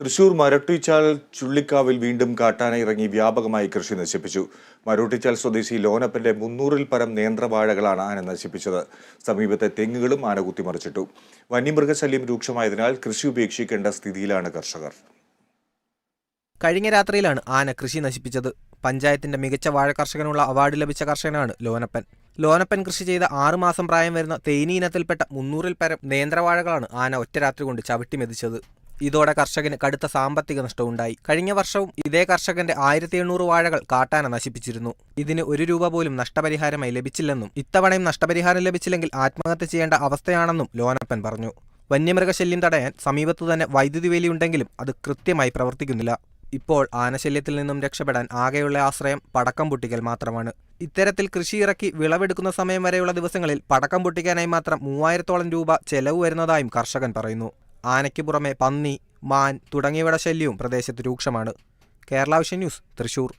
തൃശൂർ മരട്ടിച്ചാൽ ചുള്ളിക്കാവിൽ വീണ്ടും കാട്ടാന ഇറങ്ങി വ്യാപകമായി കൃഷി നശിപ്പിച്ചു. മരോട്ടിച്ചാൽ സ്വദേശി ലോനപ്പന്റെ മുന്നൂറിൽ പരം നേന്ത്രവാഴകളാണ് ആന നശിപ്പിച്ചത്. സമീപത്തെ തെങ്ങുകളും ആന കുത്തിമറിച്ചിട്ടു. വന്യമൃഗശല്യം രൂക്ഷമായതിനാൽ കൃഷി ഉപേക്ഷിക്കേണ്ട സ്ഥിതിയിലാണ് കർഷകർ. കഴിഞ്ഞ രാത്രിയിലാണ് ആന കൃഷി നശിപ്പിച്ചത്. പഞ്ചായത്തിന്റെ മികച്ച വാഴ കർഷകനുള്ള അവാർഡ് ലഭിച്ച കർഷകനാണ് ലോനപ്പൻ. ലോനപ്പൻ കൃഷി ചെയ്ത ആറുമാസം പ്രായം വരുന്ന തേനി ഇനത്തിൽപ്പെട്ട മുന്നൂറിൽ പരം നേന്ത്രവാഴകളാണ് ആന ഒറ്റ രാത്രി കൊണ്ട് ചവിട്ടി മെതിച്ചത്. ഇതോടെ കർഷകന് കടുത്ത സാമ്പത്തിക നഷ്ടമുണ്ടായി കഴിഞ്ഞ വർഷവും ഇതേ കർഷകന്റെ ആയിരത്തി എണ്ണൂറ് വാഴകൾ കാട്ടാന നശിപ്പിച്ചിരുന്നു. ഇതിന് ഒരു രൂപ പോലും നഷ്ടപരിഹാരമായി ലഭിച്ചില്ലെന്നും ഇത്തവണയും നഷ്ടപരിഹാരം ലഭിച്ചില്ലെങ്കിൽ ആത്മഹത്യ ചെയ്യേണ്ട അവസ്ഥയാണെന്നും ലോനപ്പൻ പറഞ്ഞു. വന്യമൃഗശല്യം തടയാൻ സമീപത്തു തന്നെ വൈദ്യുതി വേലിയുണ്ടെങ്കിലും അത് കൃത്യമായി പ്രവർത്തിക്കുന്നില്ല. ഇപ്പോൾ ആനശല്യത്തിൽ നിന്നും രക്ഷപ്പെടാൻ ആകെയുള്ള ആശ്രയം പടക്കം പൊട്ടിക്കൽ മാത്രമാണ്. ഇത്തരത്തിൽ കൃഷി ഇറക്കി വിളവെടുക്കുന്ന സമയം വരെയുള്ള ദിവസങ്ങളിൽ പടക്കം പൊട്ടിക്കാനായി മാത്രം മൂവായിരത്തോളം രൂപ ചെലവ് വരുന്നതായും കർഷകൻ പറയുന്നു. ആനയ്ക്ക് പുറമെ പന്നി മാൻ തുടങ്ങിയവയുടെ ശല്യവും പ്രദേശത്ത് രൂക്ഷമാണ്. Kerala vision news Thrissur.